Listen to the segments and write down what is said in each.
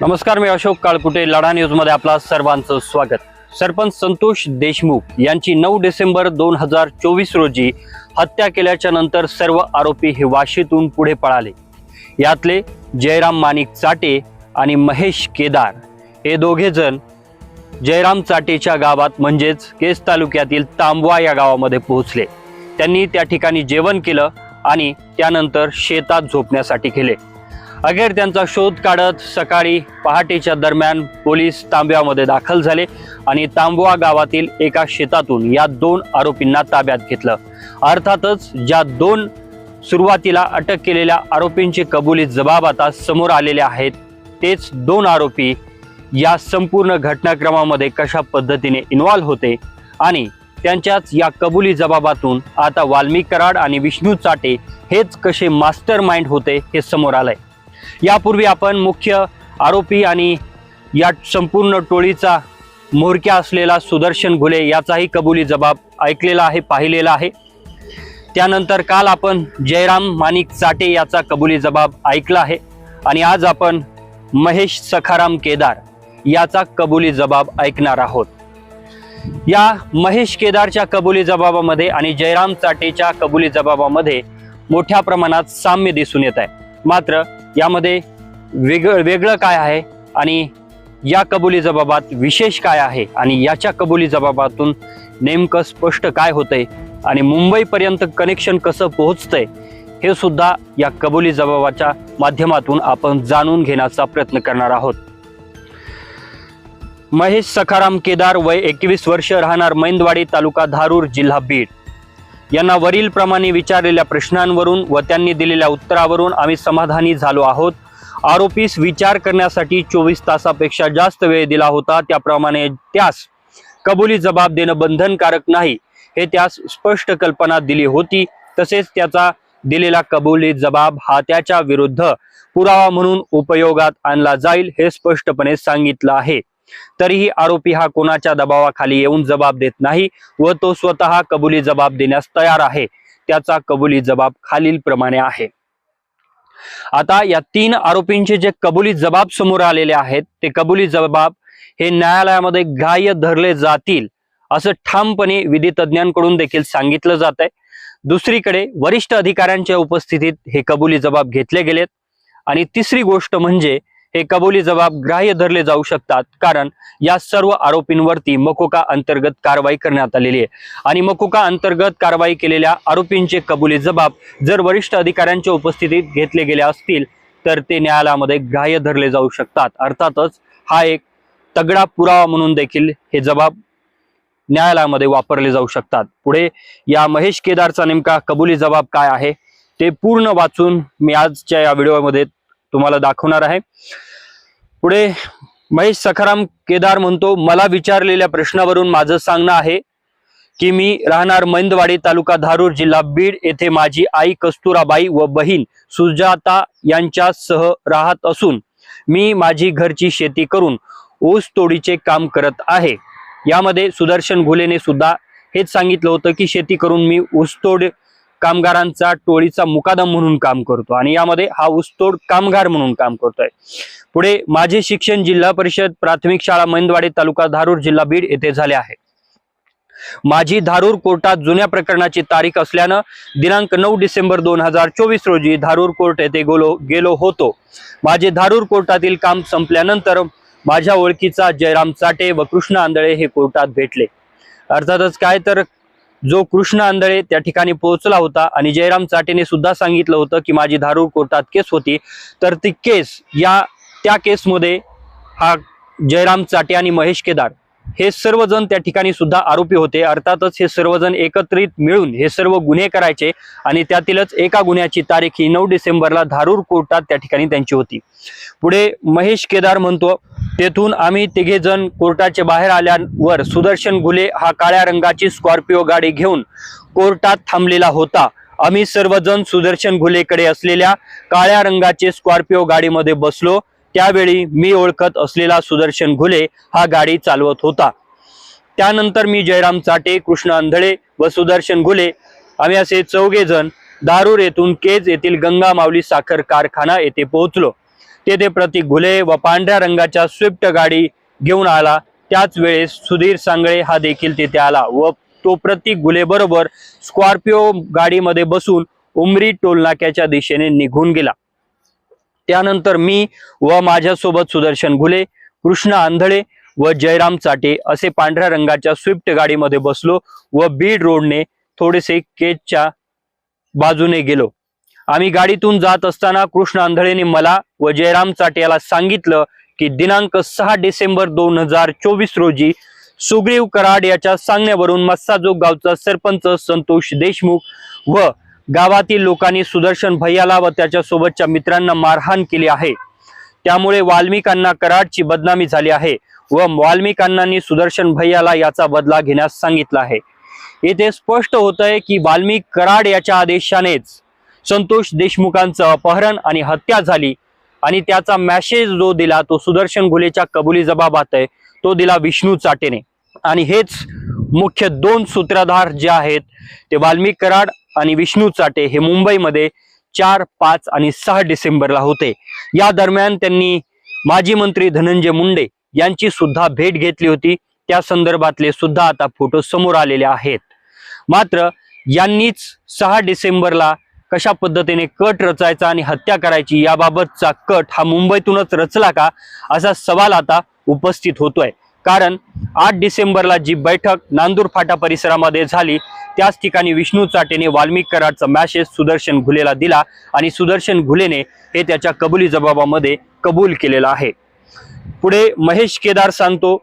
नमस्कार मी अशोक काळकुटे लढा न्यूजमध्ये आपला सर्वांचं स्वागत. सरपंच संतोष देशमुख यांची नऊ डिसेंबर दोन हजार चोवीस रोजी हत्या केल्याच्यानंतर सर्व आरोपी हे वाशीतून पुढे पळाले. यातले जयराम माणिक चाटे आणि महेश केदार हे दोघेजण जयराम चाटेच्या गावात म्हणजेच केस तालुक्यातील तांबवा या गावामध्ये पोहोचले. त्यांनी त्या ठिकाणी जेवण केलं आणि त्यानंतर शेतात झोपण्यासाठी केले अखेर त्यांचा शोध काढत सकाळी पहाटेच्या दरम्यान पोलीस तांब्यामध्ये दाखल झाले आणि तांबवा गावातील एका शेतातून या दोन आरोपींना ताब्यात घेतलं. अर्थातच ज्या दोन सुरुवातीला अटक केलेल्या आरोपींचे कबुली जबाब आता समोर आलेले आहेत तेच दोन आरोपी या संपूर्ण घटनाक्रमामध्ये कशा पद्धतीने इन्व्हॉल्व्ह होते आणि त्यांच्याच या कबुली जबाबातून आता वाल्मिक कराड आणि विष्णू चाटे हेच कसे मास्टर माइंड होते हे समोर आलंय. यापूर्वी आपण मुख्य आरोपी आणि या संपूर्ण टोळीचा म्होरक्या असलेला सुदर्शन घुले याचाही कबुली जबाब ऐकलेला आहे पाहिलेला आहे. त्यानंतर काल आपण जयराम माणिक चाटे याचा कबुली जबाब ऐकला आहे आणि आज आपण महेश सखाराम केदार याचा कबुली जबाब ऐकणार आहोत. या महेश केदारच्या कबुली जबाबामध्ये आणि जयराम चाटेच्या कबुली जबाबामध्ये मोठ्या प्रमाणात साम्य दिसून येत आहे. मात्र यामध्ये वेगळं वेगळं काय आहे आणि या कबुली जबाबात विशेष काय आहे आणि याच्या कबुली जबाबातून नेमकं स्पष्ट काय होतंय आणि मुंबईपर्यंत कनेक्शन कसं पोहोचतंय हे सुद्धा या कबुली जबाबाच्या माध्यमातून आपण जाणून घेण्याचा प्रयत्न करणार आहोत. महेश सखाराम केदार वय एकवीस वर्ष राहणार मैंदवाडी तालुका धारूर जिल्हा बीड. यांना वरीलप्रमाणे विचारलेल्या प्रश्नांवरून व त्यांनी दिलेल्या उत्तरावरून आम्ही समाधानी झालो आहोत. आरोपीस विचार करण्यासाठी चोवीस तासापेक्षा जास्त वेळ दिला होता. त्याप्रमाणे त्यास कबुली जबाब देणं बंधनकारक नाही हे त्यास स्पष्ट कल्पना दिली होती. तसेच त्याचा दिलेला कबुली जबाब हा त्याच्या विरुद्ध पुरावा म्हणून उपयोगात आणला जाईल हे स्पष्टपणे सांगितलं आहे. तरीही आरोपी हा कोणाच्या दबावाखाली येऊन जबाब देत नाही व तो स्वतः कबुली जबाब देण्यास तयार आहे. त्याचा कबुली जबाब खालील प्रमाणे आहे. आता या तीन आरोपींचे जे कबुली जबाब समोर आलेले आहेत ते कबुली जबाब हे न्यायालयामध्ये ग्राह्य धरले जातील असं ठामपणे विधी तज्ज्ञांकडून देखील सांगितलं जात आहे दुसरीकडे वरिष्ठ अधिकाऱ्यांच्या उपस्थितीत हे कबुली जबाब घेतले गेलेत. आणि तिसरी गोष्ट म्हणजे हे कबुली जबाब ग्राह्य धरले जाऊ शकतात. कारण या सर्व आरोपींवरती मकोका अंतर्गत कारवाई करण्यात आलेली आहे. आणि मकोका अंतर्गत कारवाई केलेल्या आरोपींचे कबुली जबाब जर वरिष्ठ अधिकाऱ्यांच्या उपस्थितीत घेतले गेले असतील तर ते न्यायालयामध्ये ग्राह्य धरले जाऊ शकतात. अर्थातच हा एक तगडा पुरावा म्हणून देखील हे जबाब न्यायालयामध्ये वापरले जाऊ शकतात. पुढे या महेश केदारचा नेमका कबुली जबाब काय आहे ते पूर्ण वाचून मी आजच्या या व्हिडिओमध्ये तुम्हाला दाखवणार आहे. पुढे महेश सखाराम केदार म्हणतो मला विचारलेल्या प्रश्नावरून माझं सांगणं आहे की मी राहणार मैंदवाडी तालुका धारूर जिल्हा बीड येथे माझी आई कस्तुराबाई व बहीण सुजाता यांच्यासह राहत असून मी माझी घरची शेती करून ऊस तोडीचे काम करत आहे. यामध्ये सुदर्शन घुलेने सुद्धा हेच सांगितलं होतं की शेती करून मी ऊसतोड कामगारांचा टोळीचा मुकादम म्हणून काम करतो आणि यामध्ये हा ऊसतोड कामगार म्हणून काम करतोय. पुढे माझे शिक्षण जिल्हा परिषद प्राथमिक शाळा मैंदवाडी तालुका धारूर जिल्हा बीड येथे झाले आहे. माझी धारूर कोर्टात जुन्या प्रकरणाची तारीख असल्यानं दिनांक नऊ डिसेंबर दोन हजार चोवीस रोजी धारूर कोर्ट येथे गेलो गेलो होतो. माझे धारूर कोर्टातील काम संपल्यानंतर माझ्या ओळखीचा जयराम चाटे व कृष्ण आंधळे हे कोर्टात भेटले. अर्थातच काय तर जो कृष्ण आंधळे त्या ठिकाणी पोहोचला होता आणि जयराम चाटेने सुद्धा सांगितलं होतं की माझी धारूर कोर्टात केस होती तर ती केस या त्या केसमध्ये हा जयराम चाटे आणि महेश केदार हे सर्वजण त्या ठिकाणी सुद्धा आरोपी होते. अर्थातच हे सर्वजण एकत्रित मिळून हे सर्व गुन्हे करायचे आणि त्यातीलच एका गुन्ह्याची तारीख ही नऊ डिसेंबरला धारूर कोर्टात त्या ठिकाणी त्यांची होती. पुढे महेश केदार म्हणतो तेथून आम्ही तिघे जण कोर्टाच्या बाहेर आल्यावर सुदर्शन घुले हा काळ्या रंगाची स्कॉर्पिओ गाडी घेऊन कोर्टात थांबलेला होता. आम्ही सर्वजण सुदर्शन घुलेकडे असलेल्या काळ्या रंगाचे स्कॉर्पिओ गाडीमध्ये बसलो. त्यावेळी मी ओळखत असलेला सुदर्शन घुले हा गाडी चालवत होता. त्यानंतर मी जयराम चाटे कृष्ण आंधळे व सुदर्शन घुले आम्ही असे चौघे जण दारूर येथून केज येथील गंगा माऊली साखर कारखाना येथे पोहोचलो. तेथे प्रतीक घुले व पांढऱ्या रंगाच्या स्विफ्ट गाडी घेऊन आला. त्याच वेळेस सुधीर सांगळे हा देखील तिथे आला व तो प्रतीक घुले बरोबर स्कॉर्पिओ गाडीमध्ये बसून उमरी टोलनाक्याच्या दिशेने निघून गेला. त्यानंतर मी व माझ्यासोबत सुदर्शन घुले कृष्ण आंधळे व जयराम चाटे असे पांढऱ्या रंगाच्या स्विफ्ट गाडीमध्ये बसलो व बीड रोडने थोडेसे केजच्या बाजूने गेलो. आम्ही गाडीतून जात असताना कृष्ण आंधळेने मला व जयराम चाटे याला सांगितलं की दिनांक सहा डिसेंबर दोन हजार चोवीस रोजी सुग्रीव कराड याच्या सांगण्यावरून मस्साजोग गावचा सरपंच संतोष देशमुख व गावातील लोकांनी सुदर्शन भैयाला व त्याच्यासोबतच्या मित्रांना मारहाण केली आहे. त्यामुळे वाल्मिकांना कराडची बदनामी झाली आहे व वाल्मिकांनांनी सुदर्शन भैयाला याचा बदला घेण्यास सांगितलं आहे. येथे स्पष्ट होत आहे की वाल्मिक कराड याच्या आदेशानेच संतोष देशमुखांचं अपहरण आणि हत्या झाली आणि त्याचा मॅसेज जो दिला तो सुदर्शन घुलेच्या कबुली जबाबात आहे तो दिला विष्णू चाटेने. आणि हेच मुख्य दोन सूत्रधार जे आहेत ते वाल्मिक कराड आणि विष्णू चाटे हे मुंबईमध्ये चार पाच आणि सहा डिसेंबरला होते. या दरम्यान त्यांनी माजी मंत्री धनंजय मुंडे यांची सुद्धा भेट घेतली होती. त्या संदर्भातले सुद्धा आता फोटो समोर आलेले आहेत. मात्र यांनीच सहा डिसेंबरला कशा पद्धतीने कट रचायचा आणि हत्या करायची याबाबतचा कट हा मुंबईतूनच रचला का? असा सवाल आता उपस्थित होतोय. कारण आठ डिसेंबरला जी बैठक नांदूर फाटा परिसरामध्ये झाली त्याच ठिकाणी विष्णू चाटेने वाल्मिक कराडचा मॅसेज सुदर्शन घुलेला दिला आणि सुदर्शन घुलेने हे त्याच्या कबुली जबाबामध्ये कबूल केलेलं आहे. पुढे महेश केदार सांगतो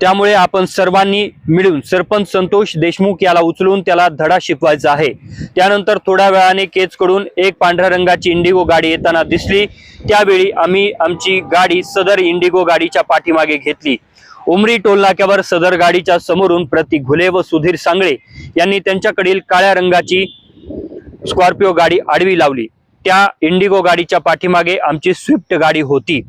त्यामुळे आपण सर्वांनी मिळून सरपंच संतोष देशमुख याला उचलून त्याला धडा शिकवायचा आहे. त्यानंतर थोड्या वेळाने केजकडून एक पांढऱ्या रंगाची इंडिगो गाडी येताना दिसली. त्यावेळी आम्ही आमची गाडी सदर इंडिगो गाडीच्या पाठीमागे घेतली. उमरी टोल नाक्यावर सदर गाडीच्या समोरून प्रतीक घुले व सुधीर सांगळे यांनी त्यांच्याकडील काळ्या रंगाची स्कॉर्पिओ गाडी आडवी लावली. त्या इंडिगो गाडीच्या पाठीमागे आमची स्विफ्ट गाडी होती.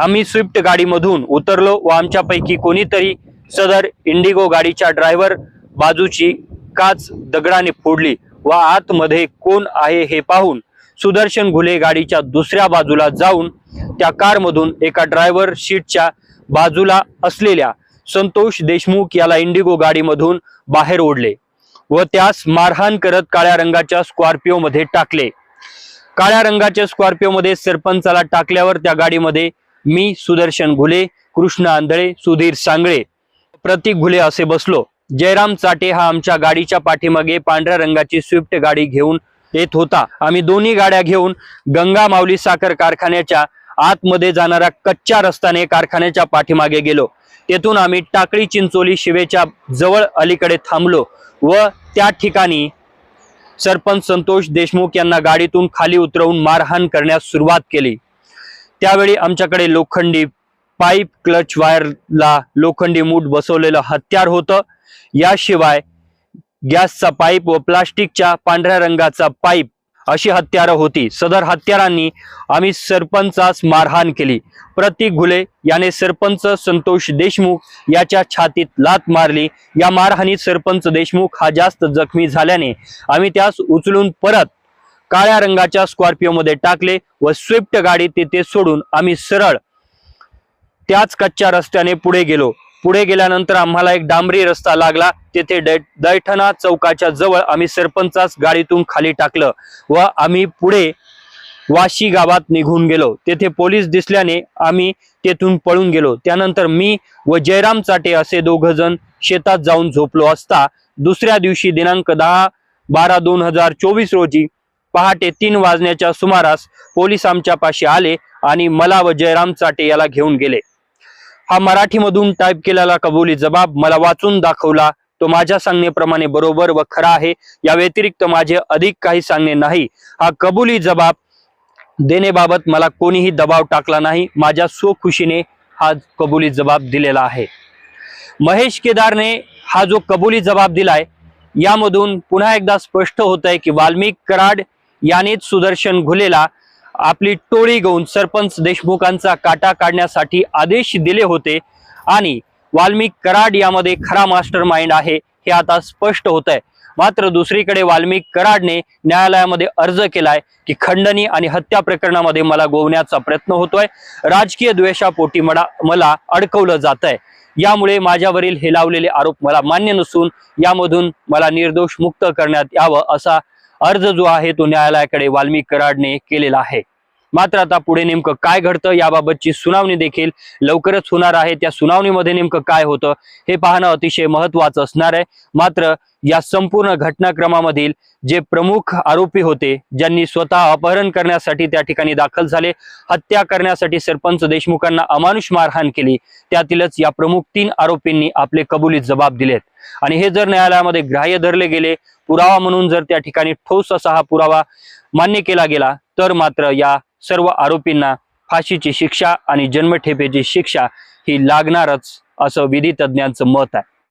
आम्ही स्विफ्ट गाडीमधून उतरलो व आमच्यापैकी कोणीतरी सदर इंडिगो गाडीच्या ड्रायव्हर बाजूची काच दगडाने फोडली व आतमध्ये कोण आहे हे पाहून सुदर्शन घुले गाडीच्या दुसऱ्या बाजूला जाऊन त्या कारमधून एका ड्रायव्हर सीटच्या बाजूला असलेल्या संतोष देशमुख याला इंडिगो गाडीमधून बाहेर ओढले व त्यास मारहाण करत काळ्या रंगाच्या स्कॉर्पिओ मध्ये टाकले. काळ्या रंगाच्या स्कॉर्पिओ मध्ये सरपंचाला टाकल्यावर त्या गाडीमध्ये मी सुदर्शन घुले कृष्ण आंधळे सुधीर सांगळे प्रतीक घुले असे बसलो. जयराम चाटे हा आमच्या गाडीच्या पाठीमागे पांढऱ्या रंगाची स्विफ्ट गाडी घेऊन येत होता. आम्ही दोन्ही गाड्या घेऊन गंगा माऊली साखर कारखान्याच्या आतमध्ये जाणाऱ्या कच्च्या रस्त्याने कारखान्याच्या पाठीमागे गेलो. तेथून आम्ही टाकळी चिंचोली शिवेच्या जवळ अलीकडे थांबलो व त्या ठिकाणी सरपंच संतोष देशमुख यांना गाडीतून खाली उतरवून मारहाण करण्यास सुरुवात केली. त्यावेळी आमच्याकडे लोखंडी पाईप क्लच वायरला लोखंडी मूठ बसवलेलं हत्यार होतं. याशिवाय गॅसचा पाईप व प्लास्टिकच्या पांढऱ्या रंगाचा पाईप अशी हत्यारं होती. सदर हत्यारांनी आम्ही सरपंचास मारहाण केली. प्रतीक घुले याने सरपंच संतोष देशमुख याच्या छातीत लात मारली. या मारहाणीत सरपंच देशमुख हा जास्त जखमी झाल्याने आम्ही त्यास उचलून परत काळ्या रंगाच्या स्कॉर्पिओ मध्ये टाकले व स्विफ्ट गाडी तेथे सोडून आम्ही सरळ त्याच कच्च्या रस्त्याने पुढे गेलो. पुढे गेल्यानंतर आम्हाला एक डांबरी रस्ता लागला. तेथे दैठणा चौकाच्या जवळ आम्ही सरपंचास गाडीतून खाली टाकलं व आम्ही पुढे वाशी गावात निघून गेलो. तेथे पोलीस दिसल्याने आम्ही तेथून पळून गेलो. त्यानंतर मी व जयराम चाटे असे दोघ जण शेतात जाऊन झोपलो असता दुसऱ्या दिवशी दिनांक दहा बारा दोन हजार चोवीस रोजी पहाटे तीन वाजण्याच्या सुमारास पोलीस आमच्या पाशी आले आणि मला व जयराम चाटे याला घेऊन गेले. हा मराठीमधून टाईप केलेला कबुली जबाब मला वाचून दाखवला. तो माझ्या सांगण्याप्रमाणे बरोबर व खरा आहे. या व्यतिरिक्त माझे अधिक काही सांगणे नाही. हा कबुली जबाब देण्याबाबत मला कोणीही दबाव टाकला नाही. माझ्या स्वखुशीने हा कबुली जबाब दिलेला आहे. महेश केदारने हा जो कबुली जबाब दिलाय यामधून पुन्हा एकदा स्पष्ट होत आहे की वाल्मिक कराड यानेच सुदर्शन घुलेला. आपली टोळी घेऊन सरपंच देशमुखांचा काटा काढण्यासाठी आदेश दिले होते. आणि वाल्मिक कराड यामध्ये खरा मास्टर माइंड आहे हे आता स्पष्ट होत आहे मात्र दुसरीकडे वाल्मिक कराडने न्यायालयामध्ये अर्ज केलाय की खंडणी आणि हत्या प्रकरणामध्ये मला गोवण्याचा प्रयत्न होतोय. राजकीय द्वेषापोटी मला मला अडकवलं जात आहे यामुळे माझ्यावरील हे लावलेले आरोप मला मान्य नसून यामधून मला निर्दोष मुक्त करण्यात यावं असा अर्ज जो आहे तो न्यायालयाकडे वाल्मिक कराडने केलेला आहे. मात्र आता पुढे नेमकं काय घडतं याबाबतची सुनावणी देखील लवकरच होणार आहे. त्या सुनावणीमध्ये नेमकं काय होतं हे पाहणं अतिशय महत्वाचं असणार आहे. मात्र या संपूर्ण घटनाक्रमामधील जे प्रमुख आरोपी होते ज्यांनी स्वतः अपहरण करण्यासाठी त्या ठिकाणी दाखल झाले हत्या करण्यासाठी सरपंच देशमुखांना अमानुष मारहाण केली त्यातीलच या प्रमुख तीन आरोपींनी आपले कबुलीत जबाब दिलेत. आणि हे जर न्यायालयामध्ये ग्राह्य धरले गेले पुरावा म्हणून जर त्या ठिकाणी ठोस असा हा पुरावा मान्य केला गेला तर मात्र या सर्व आरोपींना फाशीची शिक्षा आणि जन्मठेपेची शिक्षा ही लागणारच असं विधी तज्ज्ञांचं मत आहे.